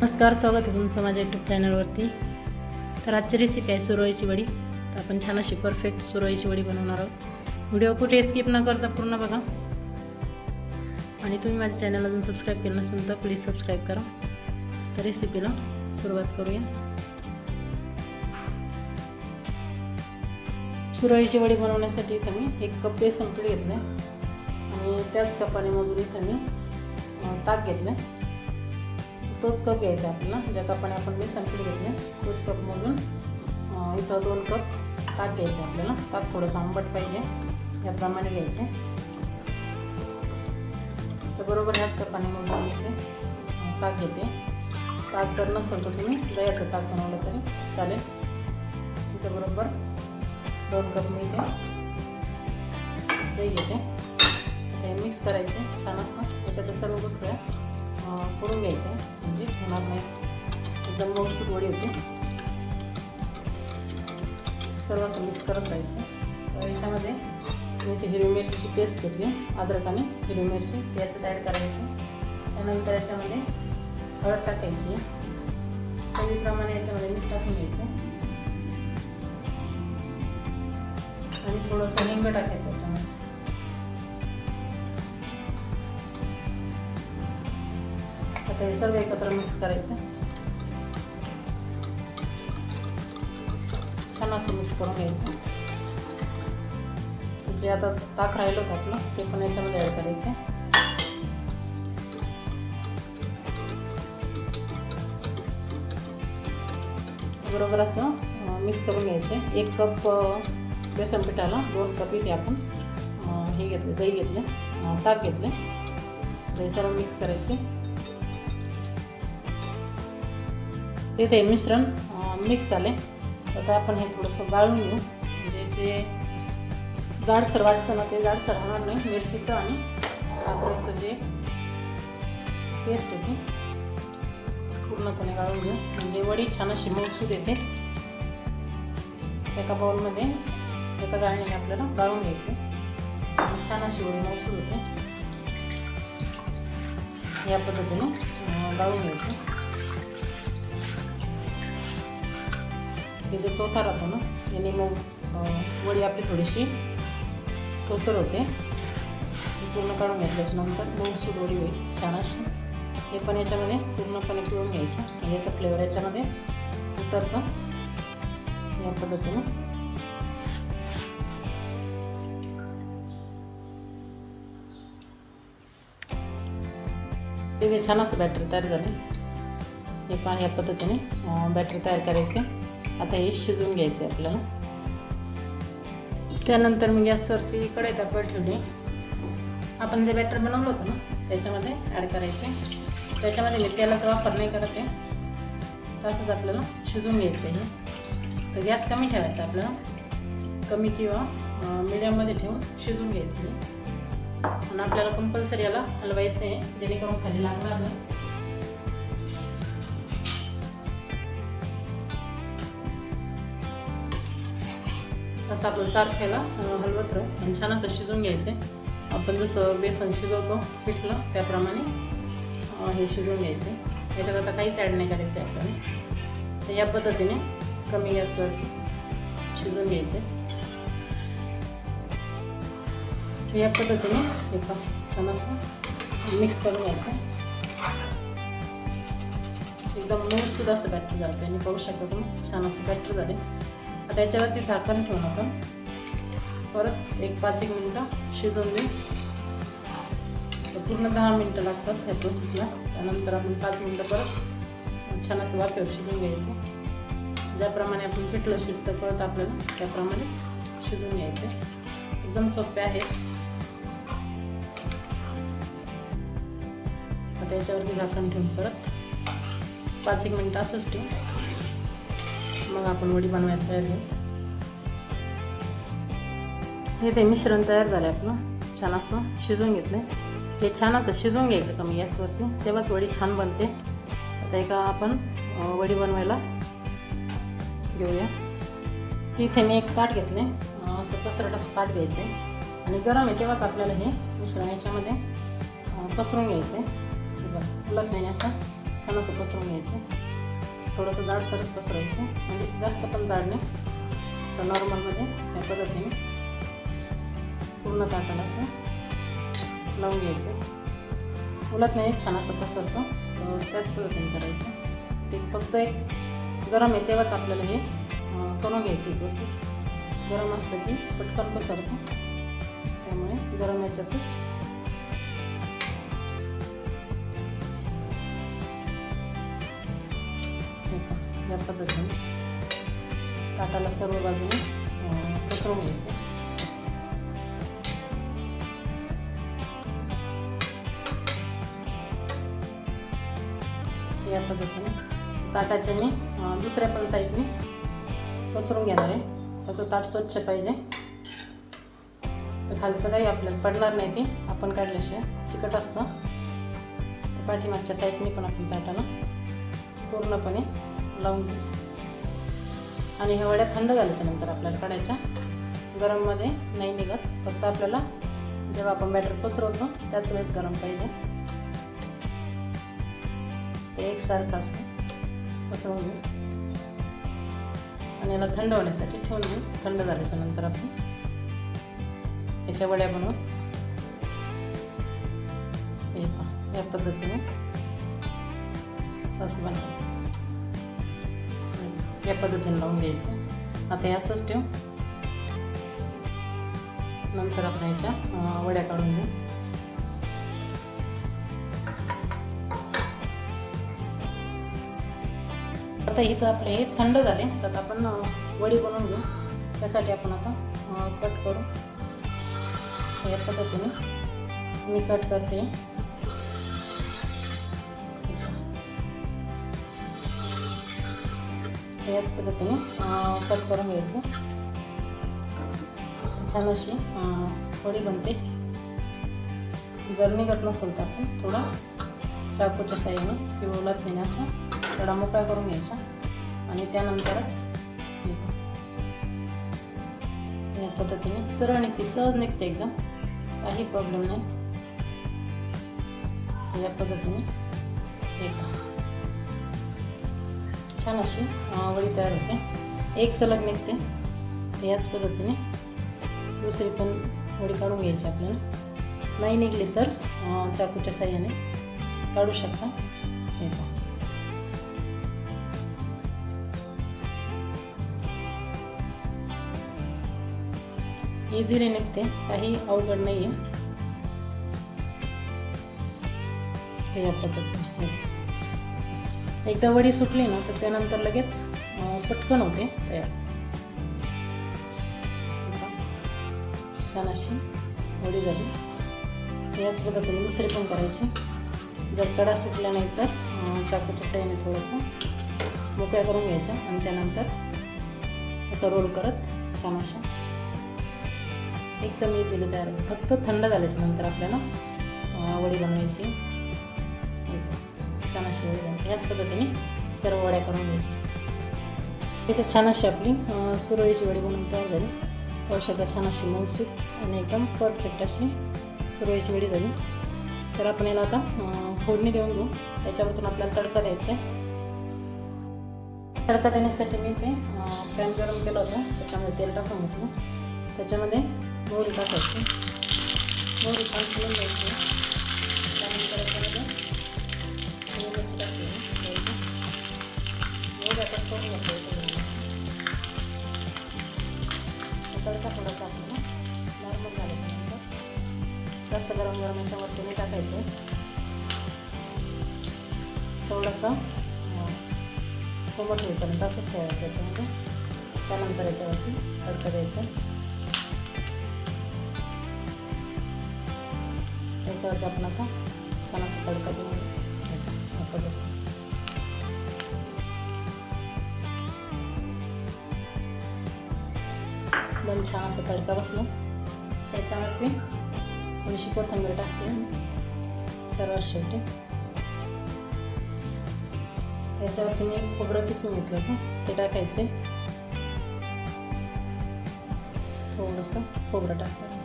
नमस्कार स्वागत आहे तुमचं माझ्या यूट्यूब चॅनलवरती तर आजची रेसिपी आहे सुरळीची वडी. तर आपण छान अशी परफेक्ट सुरळीची वडी बनवणार आहोत. व्हिडिओ कुठे स्किप न करता पूर्ण बघा. आणि तुम्ही माझ्या चॅनल अजून सबस्क्राईब केलं नसेल तर प्लीज सबस्क्राईब करा. तर रेसिपीला सुरुवात करूया. सुरळीची वडी बनवण्यासाठी इथं मी एक कप बेसन पीठ घेतलं आणि त्याच कपाने मधून इथं मी ताक घेतलं तोच कप घ्यायचा आहे आपल्याला. ज्या कपाने आपण बेसन पीठ घेतले तोच कपमधून म्हणून इथं दोन कप ताक घ्यायचं आहे आपल्याला. ताक थोडंसं आंबट पाहिजे याप्रमाणे घ्यायचं तर बरोबर ह्याच कपाने मोजून मी इथे ताक घेते. ताक जर नसेल तर तुम्ही दह्याचं ताक बनवलं तरी चालेल. इथं बरोबर दोन कप मी इथे दही घेते. ते मिक्स करायचे छान असतं त्याच्यात सर्व गुठळ्या करून घ्यायच्या म्हणजे होणार नाही. एकदम मऊसूत वडी होते. सर्व असं मिक्स करत राहायचं. तर याच्यामध्ये मी ते हिरवी मिरचीची पेस्ट घेतली. अद्रक आणि हिरवी मिरची. त्याच्यात ॲड करायची. त्यानंतर याच्यामध्ये हळद टाकायची. चवीप्रमाणे याच्यामध्ये मीठ टाकून घ्यायचं. आणि थोडंसं हिंग टाकायचं याच्यामध्ये. आता हे सर्व एकत्र मिक्स करायचं. छान असं मिक्स करून घ्यायचं. जे आता ताक राहिलं होतं आपलं ते पण याच्यामध्ये ॲड करायचं. बरोबर असं मिक्स करून घ्यायचं. एक कप बेसन पिठाला दोन कप इथे आपण हे घेतलं दही घेतलं ताक घेतलं. दही सर्व मिक्स करायचे. इथे मिश्रण मिक्स झाले आता आपण हे थोडंसं गाळून घेऊ. म्हणजे जे जाडसर वाटतं ना ते जाडसर होणार नाही मिरचीचं आणि अद्रकचं जे पेस्ट होती पूर्णपणे गाळून घेऊ. म्हणजे वडी छान अशी मऊसूद येते. एका बाउलमध्ये एका गाळणीने आपल्याला गाळून घ्यायचे. छान अशी वडी मऊसूद होते. या पद्धतीने गाळून घ्यायचे. हे जो चौथा राहतो ना याने मग वडी आपली थोडीशी ठोसर होते. पूर्ण काढून घेतल्याच्यानंतर मग सूट वडी होईल छान अशी हे पण याच्यामध्ये पूर्णपणे पिळून घ्यायचं. याचा फ्लेवर याच्यामध्ये उतरतो. या पद्धतीने. ते छान असं बॅटर तयार झालं. हे पहा या पद्धतीने बॅटर तयार करायचे. आता हे शिजवून घ्यायचं आहे आपल्याला. त्यानंतर मी गॅसवरती कढई तापवर ठेवली. आपण जे बॅटर बनवलं होतं ना त्याच्यामध्ये ॲड करायचे. त्याच्यामध्ये मी तेलाचा वापर नाही करत आहे. तसंच आपल्याला शिजून घ्यायचं आहे तर गॅस कमी ठेवायचा आपल्याला. कमी किंवा मिडियममध्ये ठेवून शिजून घ्यायचं आहे. आणि आपल्याला कंपल्सरी याला हलवायचं आहे जेणेकरून खाली लागणार नाही. असं आपण सारख्याला हलवत राहू. आणि छान असं शिजून घ्यायचं. आहे आपण जसं बेसन शिजवतो पिठलं त्याप्रमाणे हे शिजवून घ्यायचं. आहे याच्यात आता काहीच ॲड नाही करायचं आहे आपल्याला. तर या पद्धतीने कमी गॅसवर शिजून घ्यायचं. तर या पद्धतीने हे छान असं मिक्स करून घ्यायचं. एकदम मऊसुद्धा असं बॅटर झालं आणि पाहू शकता तुम्ही छान असं बॅटर झाले. आता याच्यावरती झाकण ठेवून आपण. परत एक पाच एक मिनटं शिजवून देऊ. तर पूर्ण दहा मिनटं लागतात ह्या प्रोसेसला त्यानंतर आपण पाच मिनटं परत छान असं वाफेवर शिजून घ्यायचं. ज्याप्रमाणे आपण पिठलं शिजतं परत आपल्याला त्याप्रमाणेच शिजवून घ्यायचं. एकदम सोपे आहे. आता याच्यावरती झाकण ठेवून परत पाच एक मिनटं असंच ठेवू मग आपण वडी बनवायला तयार होऊ हे ते मिश्रण तयार झालं आपलं. छान असं शिजवून घेतलं हे छान असं शिजवून घ्यायचं कमी गॅसवरती. तेव्हाच वडी छान बनते. आता एका आपण वडी बनवायला घेऊया. तिथे मी एक ताट घेतले असं पसरट असं ताट घ्यायचं आहे आणि गरम आहे तेव्हाच आपल्याला हे मिश्रण याच्यामध्ये पसरून घ्यायचं आहे फुलत नाही असं. छान असं पसरून घ्यायचं थोडंसं जाडसरच पसरायचं. म्हणजे जास्त पण जाड नाही. तर नॉर्मलमध्ये या पद्धतीने पूर्ण ताटाला असं लावून घ्यायचं. उलट नाही छान असं पसरतं. तर त्याच पद्धतीने करायचं. ते फक्त एक गरम आहे तेव्हाच आपल्याला हे करून घ्यायची प्रोसेस गरम असलं की पटकन पसरतं. त्यामुळे गरम याच्यातच या पद्धतीने ताटाला सर्व बाजूने पसरून पसरवून घ्यायचं. या पद्धतीने ताटाच्या मी दुसऱ्या पण साईडने पसरून घेणार आहे. फक्त ताट स्वच्छ पाहिजे. तर खालचं काही आपल्याला पडणार नाही ते आपण काढल्याशिवाय चिकट असतं. तर पाठीमागच्या साईडने पण आपण ताटाला पूर्णपणे लावून घेऊ आणि ह्या वड्या थंड झाल्याच्यानंतर आपल्याला काढायच्या. गरममध्ये नाही निघत. फक्त आपल्याला जेव्हा आपण बॅटर पसरवतो त्याच वेळेस गरम पाहिजे. ते एकसारखं असं पसरवून घेऊ. आणि याला थंड होण्यासाठी ठेवून घेऊ थंड झाल्याच्यानंतर आपण याच्या वड्या बनवू. हे पहा या पद्धतीने असं बनवायचं. या पद्धतीने लावून घ्यायचं. आता हे असंच ठेव. नंतर आपण याच्या वड्या काढून घेऊ. आता इथं आपले हे थंड झाले तर आपण वडी बनवून घेऊ. त्यासाठी आपण आता कट करू. या पद्धतीने मी कट करते. याच पद्धतीने अं, कट करून घ्यायचं. छान अशी थोडी बनते. जर निघत नसेल तर आपण थोडा चाकूच्या साईडने किंवा उलटण्याने असा थोडा मोकळा करून घ्यायचा. आणि त्यानंतरच या पद्धतीने सरळ निघते सहज निघते एकदम. काही प्रॉब्लेम नाही. या पद्धतीने हे छान अशी अं, वडी तयार होते. एक सलग निघते. याच पद्धतीने दुसरी पण वडी काढून घ्यायची आपल्याला. नाही निघली तर चाकूच्या साह्याने काढू शकता. हे पहा. इझिली निघते. काही अवघड नाही आहे ते या एकदा वडी सुटली ना तर त्यानंतर लगेच पटकन होते तयार. छान अशी वडी झाली. याच पद्धतीने दुसरी पण करायची. जर कडा सुटल्या नाही तर चाकूच्या साह्याने थोडंसं मोकळ्या करून घ्यायच्या आणि त्यानंतर असं रोल करत छान अशा एकदम इझिली तयार होते फक्त थंड झाल्याच्यानंतर आपल्याला वडी बनवायची. हे छान अशी होईल. ह्याच पद्धतीने सर्व वड्या करून घ्यायच्या. इथे छान अशी आपली सुरळीची वडी बनवून तयार झाली. पाहू शकता छान अशी मऊसूत आणि एकदम परफेक्ट अशी सुरळीची वडी झाली. तर आपण याला आता फोडणी देऊन घेऊ. त्याच्यावरतून आपल्याला तडका द्यायचा आहे. तडका देण्यासाठी मी ते पॅन गरम केलं होतं. त्याच्यामध्ये तेल टाकून घेतलं. त्याच्यामध्ये मोहरी टाकायची. मोहरी छान फुलून द्यायची मोहरी आता करून घ्यायचं तडका थोडासा नॉर्मल जास्त गरम गरम याच्यावरती नाही टाकायचं थोडंसं कोमट होईपर्यंत असंच ठेवायचं याच्यामध्ये त्यानंतर याच्यावरती तडका द्यायचं त्याच्यावरती आपण असा कणाचा तडका देऊन घ्यायचा. असं छान असं तडका बसला? त्याच्यावरती थोडीशी कोथिंबीर टाकते. सर्वात शेवटी. त्याच्यावरती मी एक खोबरं किसून घेतलं होतं. ते टाकायचे. थोडंसं खोबरं टाकलं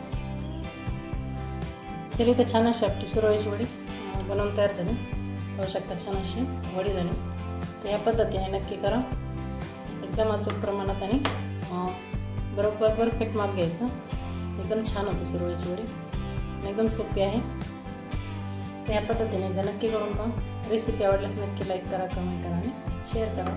तरी तर छान अशी आपली सुरळीची वडी बनवून तयार झाली. पाहू शकता छान अशी वडी झाली. तर पद्धती पद्धतीने नक्की करा. एकदम अचूक प्रमाणात आणि बरोबर परफेक्ट माप घ्यायचा. एकदम छान होतं सुरळीची वडी एकदम सोपी आहे. या पद्धतीने एकदा नक्की करून पहा. रेसिपी आवडल्यास नक्की लाईक करा कमेंट करा आणि शेअर करा.